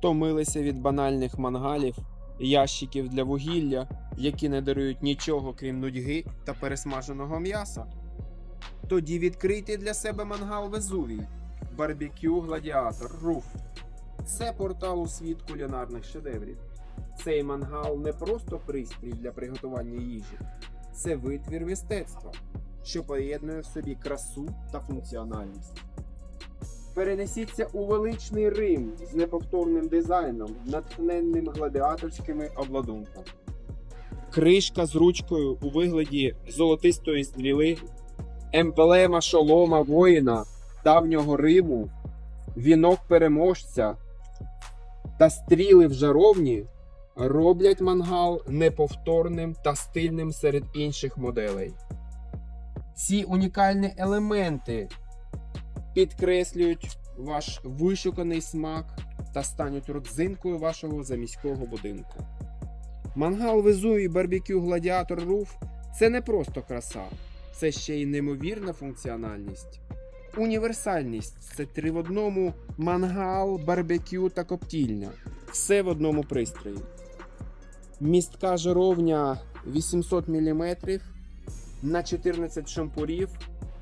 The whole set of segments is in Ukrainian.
Втомилися від банальних мангалів, ящиків для вугілля, які не дарують нічого крім нудьги та пересмаженого м'яса. Тоді відкрийте для себе мангал Везувій, барбекю Гладіатор Руф. Це портал у світ кулінарних шедеврів. Цей мангал не просто пристрій для приготування їжі, це витвір мистецтва, що поєднує в собі красу та функціональність. Перенесіться у величний Рим з неповторним дизайном, натхненним гладіаторськими обладунками. Кришка з ручкою у вигляді золотистої стріли, емблема шолома воїна давнього Риму, вінок переможця та стріли в жаровні роблять мангал неповторним та стильним серед інших моделей. Ці унікальні елементи підкреслюють ваш вишуканий смак та стануть родзинкою вашого заміського будинку. Мангал Везувій Барбекю Гладіатор Руф це не просто краса, це ще й неймовірна функціональність. Універсальність це три в одному мангал, барбекю та коптільня. Все в одному пристрої. Містка жаровня 800 мм на 14 шампурів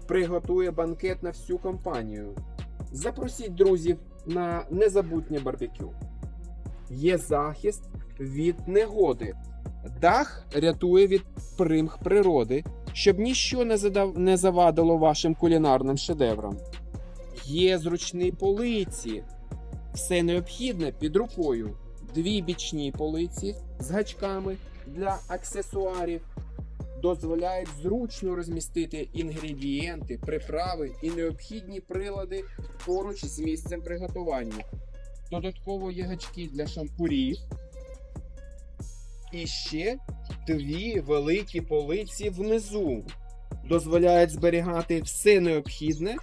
приготує банкет на всю компанію. Запросіть друзів на незабутнє барбекю. Є захист від негоди. Дах рятує від примх природи, щоб ніщо не, задав... не завадило вашим кулінарним шедеврам. Є зручні полиці. Все необхідне під рукою. Дві бічні полиці з гачками для аксесуарів дозволяють зручно розмістити інгредієнти, приправи і необхідні прилади поруч з місцем приготування. Додатково є гачки для шампурів. І ще дві великі полиці внизу дозволяють зберігати все необхідне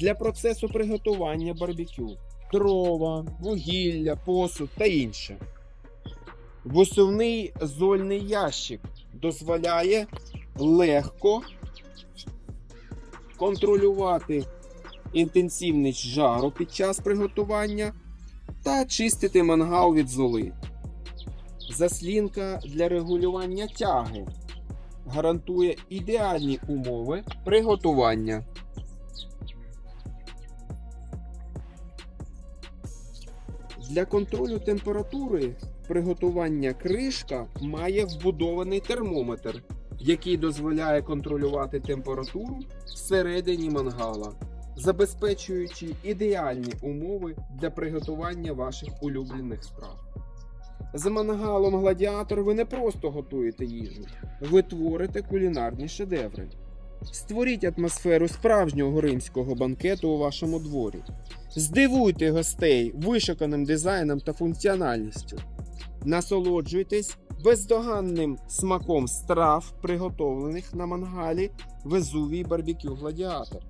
для процесу приготування барбекю: дрова, вугілля, посуд та інше. Висувний зольний ящик дозволяє легко контролювати інтенсивність жару під час приготування та чистити мангал від золи. Заслінка для регулювання тяги гарантує ідеальні умови приготування. Для контролю температури приготування кришка має вбудований термометр, який дозволяє контролювати температуру всередині мангала, забезпечуючи ідеальні умови для приготування ваших улюблених страв. З мангалом Гладіатор ви не просто готуєте їжу, ви творите кулінарні шедеври. Створіть атмосферу справжнього римського банкету у вашому дворі. Здивуйте гостей вишуканим дизайном та функціональністю. Насолоджуйтесь бездоганним смаком страв, приготовлених на мангалі Везувій барбекю Гладіатор.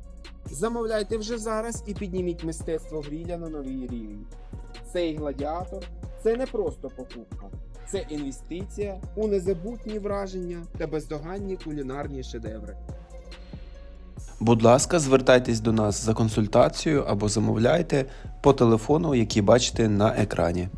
Замовляйте вже зараз і підніміть мистецтво гріля на новий рівень. Цей гладіатор це не просто покупка, це інвестиція у незабутні враження та бездоганні кулінарні шедеври. Будь ласка, звертайтесь до нас за консультацією або замовляйте по телефону, який бачите на екрані.